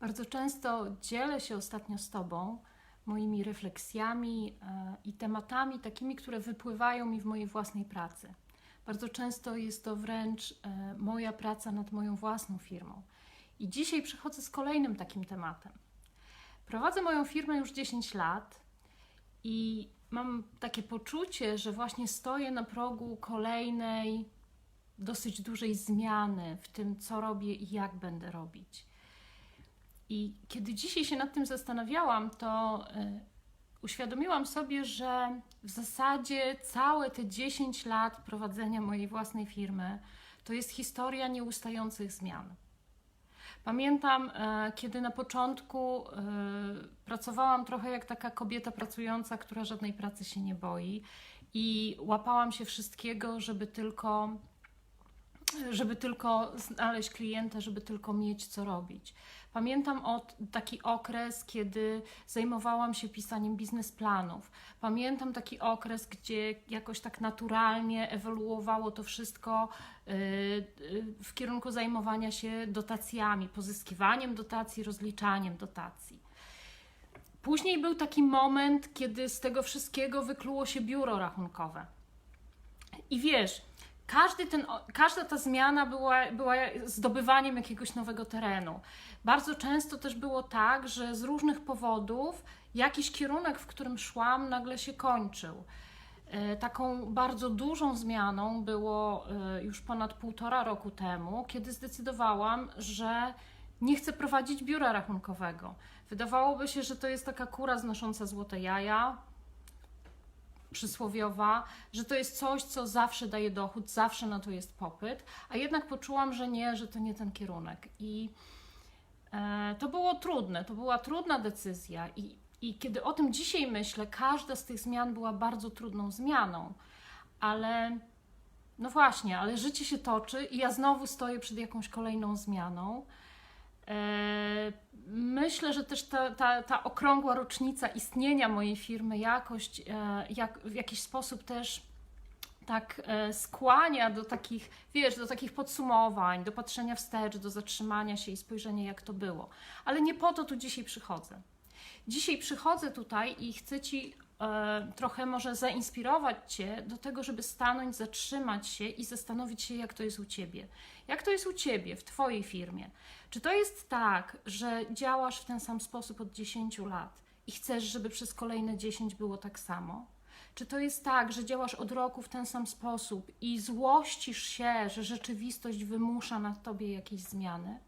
Bardzo często dzielę się ostatnio z Tobą moimi refleksjami e, i tematami takimi, które wypływają mi w mojej własnej pracy. Bardzo często jest to wręcz e, moja praca nad moją własną firmą. I dzisiaj przychodzę z kolejnym takim tematem. Prowadzę moją firmę już 10 lat i mam takie poczucie, że właśnie stoję na progu kolejnej dosyć dużej zmiany w tym, co robię i jak będę robić. I kiedy dzisiaj się nad tym zastanawiałam, to y, uświadomiłam sobie, że w zasadzie całe te 10 lat prowadzenia mojej własnej firmy to jest historia nieustających zmian. Pamiętam, y, kiedy na początku y, pracowałam trochę jak taka kobieta pracująca, która żadnej pracy się nie boi, i łapałam się wszystkiego, żeby tylko żeby tylko znaleźć klienta, żeby tylko mieć co robić. Pamiętam od taki okres, kiedy zajmowałam się pisaniem biznesplanów. Pamiętam taki okres, gdzie jakoś tak naturalnie ewoluowało to wszystko y, y, w kierunku zajmowania się dotacjami, pozyskiwaniem dotacji, rozliczaniem dotacji. Później był taki moment, kiedy z tego wszystkiego wykluło się biuro rachunkowe. I wiesz, każdy ten, każda ta zmiana była, była zdobywaniem jakiegoś nowego terenu. Bardzo często też było tak, że z różnych powodów jakiś kierunek, w którym szłam, nagle się kończył. E, taką bardzo dużą zmianą było e, już ponad półtora roku temu, kiedy zdecydowałam, że nie chcę prowadzić biura rachunkowego. Wydawałoby się, że to jest taka kura znosząca złote jaja, przysłowiowa, że to jest coś, co zawsze daje dochód, zawsze na to jest popyt, a jednak poczułam, że nie, że to nie ten kierunek. I e, to było trudne, to była trudna decyzja. I, I kiedy o tym dzisiaj myślę, każda z tych zmian była bardzo trudną zmianą, ale no właśnie, ale życie się toczy i ja znowu stoję przed jakąś kolejną zmianą. E, myślę, że też ta, ta, ta okrągła rocznica istnienia mojej firmy jakoś, e, jak, w jakiś sposób też tak e, skłania do takich, wiesz, do takich podsumowań, do patrzenia wstecz, do zatrzymania się i spojrzenia, jak to było. Ale nie po to tu dzisiaj przychodzę. Dzisiaj przychodzę tutaj i chcę Ci trochę może zainspirować Cię do tego, żeby stanąć, zatrzymać się i zastanowić się, jak to jest u Ciebie. Jak to jest u Ciebie, w Twojej firmie? Czy to jest tak, że działasz w ten sam sposób od 10 lat i chcesz, żeby przez kolejne 10 było tak samo? Czy to jest tak, że działasz od roku w ten sam sposób i złościsz się, że rzeczywistość wymusza na tobie jakieś zmiany?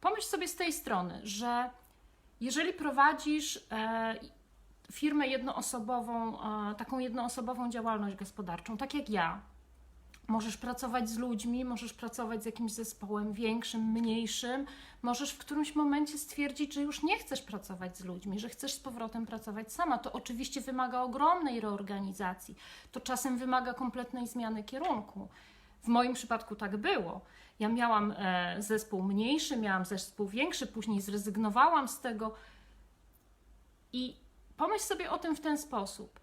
Pomyśl sobie z tej strony, że jeżeli prowadzisz e, firmę jednoosobową, taką jednoosobową działalność gospodarczą, tak jak ja, Możesz pracować z ludźmi, możesz pracować z jakimś zespołem większym, mniejszym. Możesz w którymś momencie stwierdzić, że już nie chcesz pracować z ludźmi, że chcesz z powrotem pracować sama. To oczywiście wymaga ogromnej reorganizacji. To czasem wymaga kompletnej zmiany kierunku. W moim przypadku tak było. Ja miałam e, zespół mniejszy, miałam zespół większy, później zrezygnowałam z tego. I pomyśl sobie o tym w ten sposób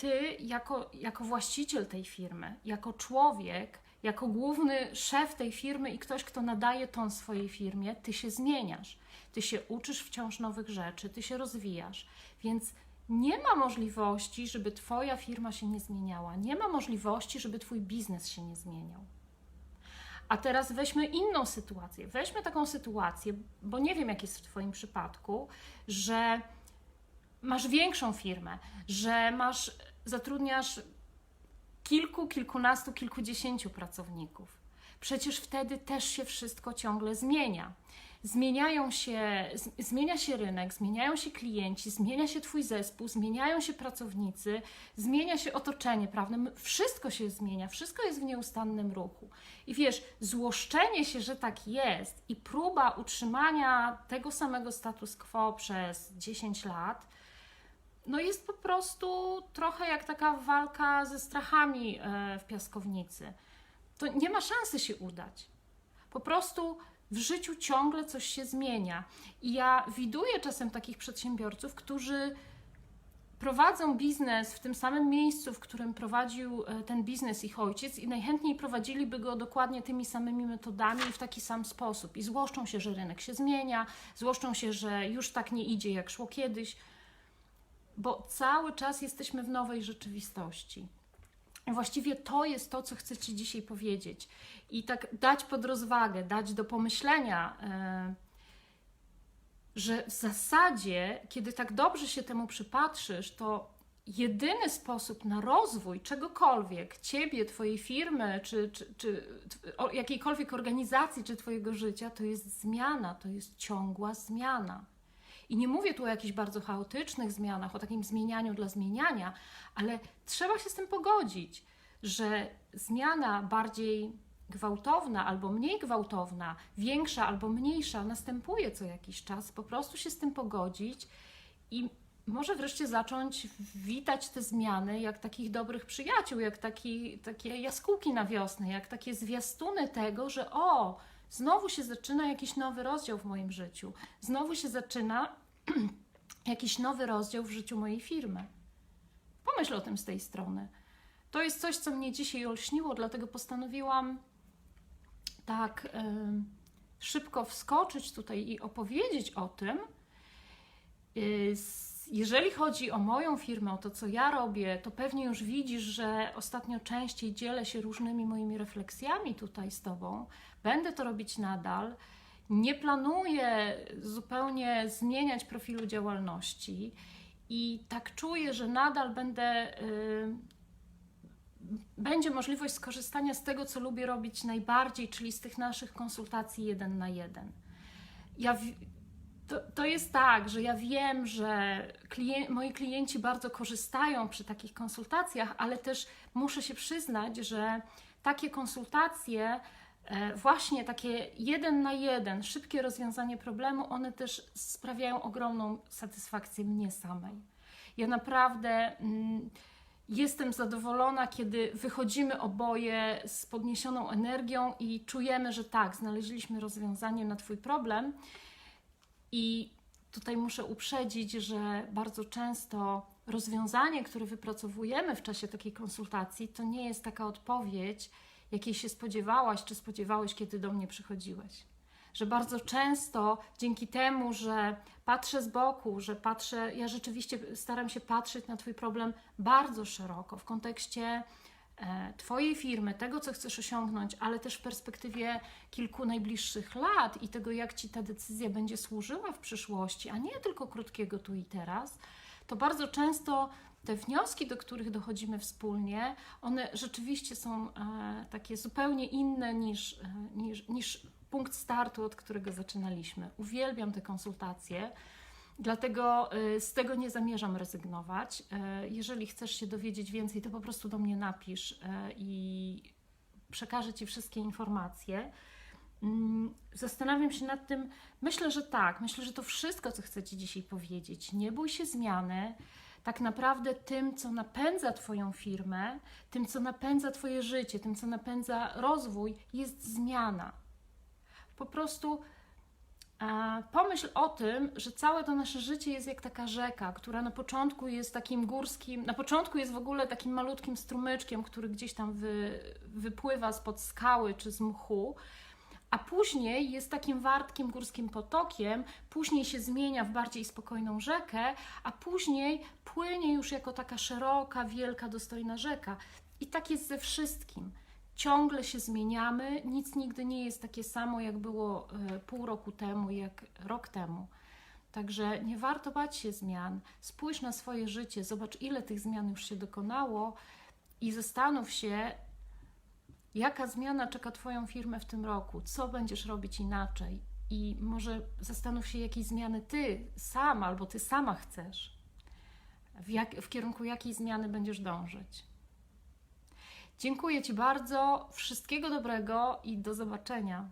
ty, jako, jako właściciel tej firmy, jako człowiek, jako główny szef tej firmy i ktoś, kto nadaje ton swojej firmie, ty się zmieniasz. Ty się uczysz wciąż nowych rzeczy, ty się rozwijasz. Więc nie ma możliwości, żeby Twoja firma się nie zmieniała. Nie ma możliwości, żeby Twój biznes się nie zmieniał. A teraz weźmy inną sytuację. Weźmy taką sytuację, bo nie wiem, jak jest w Twoim przypadku, że masz większą firmę, że masz zatrudniasz kilku, kilkunastu, kilkudziesięciu pracowników. Przecież wtedy też się wszystko ciągle zmienia. Zmieniają się, zmienia się rynek, zmieniają się klienci, zmienia się Twój zespół, zmieniają się pracownicy, zmienia się otoczenie prawne, wszystko się zmienia, wszystko jest w nieustannym ruchu. I wiesz, złoszczenie się, że tak jest i próba utrzymania tego samego status quo przez 10 lat, no jest po prostu trochę jak taka walka ze strachami e, w piaskownicy. To nie ma szansy się udać. Po prostu w życiu ciągle coś się zmienia. I ja widuję czasem takich przedsiębiorców, którzy prowadzą biznes w tym samym miejscu, w którym prowadził e, ten biznes ich ojciec i najchętniej prowadziliby go dokładnie tymi samymi metodami i w taki sam sposób. I złoszczą się, że rynek się zmienia, złoszczą się, że już tak nie idzie, jak szło kiedyś, bo cały czas jesteśmy w nowej rzeczywistości. Właściwie to jest to, co chcę Ci dzisiaj powiedzieć. I tak dać pod rozwagę, dać do pomyślenia. Yy, że w zasadzie, kiedy tak dobrze się temu przypatrzysz, to jedyny sposób na rozwój czegokolwiek, ciebie, twojej firmy, czy, czy, czy jakiejkolwiek organizacji, czy twojego życia, to jest zmiana, to jest ciągła zmiana. I nie mówię tu o jakichś bardzo chaotycznych zmianach, o takim zmienianiu dla zmieniania, ale trzeba się z tym pogodzić, że zmiana bardziej gwałtowna albo mniej gwałtowna, większa albo mniejsza, następuje co jakiś czas, po prostu się z tym pogodzić i może wreszcie zacząć witać te zmiany jak takich dobrych przyjaciół, jak taki, takie jaskółki na wiosnę, jak takie zwiastuny tego, że o, znowu się zaczyna jakiś nowy rozdział w moim życiu, znowu się zaczyna jakiś nowy rozdział w życiu mojej firmy. Pomyśl o tym z tej strony. To jest coś, co mnie dzisiaj olśniło, dlatego postanowiłam tak szybko wskoczyć tutaj i opowiedzieć o tym. Y, jeżeli chodzi o moją firmę, o to, co ja robię, to pewnie już widzisz, że ostatnio częściej dzielę się różnymi moimi refleksjami tutaj z Tobą. Będę to robić nadal. Nie planuję zupełnie zmieniać profilu działalności i tak czuję, że nadal będę y, będzie możliwość skorzystania z tego, co lubię robić najbardziej, czyli z tych naszych konsultacji jeden na jeden. Ja to, to jest tak, że ja wiem, że moi klienci bardzo korzystają przy takich konsultacjach, ale też muszę się przyznać, że takie konsultacje, e, właśnie takie jeden na jeden, szybkie rozwiązanie problemu, one też sprawiają ogromną satysfakcję mnie samej. Ja naprawdę. Mm, Jestem zadowolona, kiedy wychodzimy oboje z podniesioną energią i czujemy, że tak, znaleźliśmy rozwiązanie na Twój problem. I tutaj muszę uprzedzić, że bardzo często rozwiązanie, które wypracowujemy w czasie takiej konsultacji, to nie jest taka odpowiedź, jakiej się spodziewałaś czy spodziewałeś, kiedy do mnie przychodziłeś. Że bardzo często dzięki temu, że patrzę z boku, że patrzę, ja rzeczywiście staram się patrzeć na Twój problem bardzo szeroko w kontekście Twojej firmy, tego, co chcesz osiągnąć, ale też w perspektywie kilku najbliższych lat i tego, jak Ci ta decyzja będzie służyła w przyszłości, a nie tylko krótkiego tu i teraz, to bardzo często te wnioski, do których dochodzimy wspólnie, one rzeczywiście są e, takie zupełnie inne niż, e, niż, niż punkt startu, od którego zaczynaliśmy. Uwielbiam te konsultacje. Dlatego y, z tego nie zamierzam rezygnować. Y, jeżeli chcesz się dowiedzieć więcej, to po prostu do mnie napisz y, i przekażę Ci wszystkie informacje. Mm, zastanawiam się nad tym, myślę, że tak, myślę, że to wszystko, co chcę Ci dzisiaj powiedzieć. Nie bój się zmiany. Tak naprawdę tym, co napędza Twoją firmę, tym, co napędza Twoje życie, tym, co napędza rozwój, jest zmiana. Po prostu pomyśl o tym, że całe to nasze życie jest jak taka rzeka, która na początku jest takim górskim, na początku jest w ogóle takim malutkim strumyczkiem, który gdzieś tam wy, wypływa spod skały czy z mchu, a później jest takim wartkim górskim potokiem, później się zmienia w bardziej spokojną rzekę, a później płynie już jako taka szeroka, wielka, dostojna rzeka. I tak jest ze wszystkim ciągle się zmieniamy, nic nigdy nie jest takie samo, jak było e, pół roku temu, jak rok temu. Także nie warto bać się zmian. Spójrz na swoje życie, zobacz, ile tych zmian już się dokonało i zastanów się, jaka zmiana czeka Twoją firmę w tym roku, co będziesz robić inaczej. I może zastanów się, jakiej zmiany Ty sam albo Ty sama chcesz, w, jak, w kierunku jakiej zmiany będziesz dążyć. Dziękuję Ci bardzo, wszystkiego dobrego i do zobaczenia.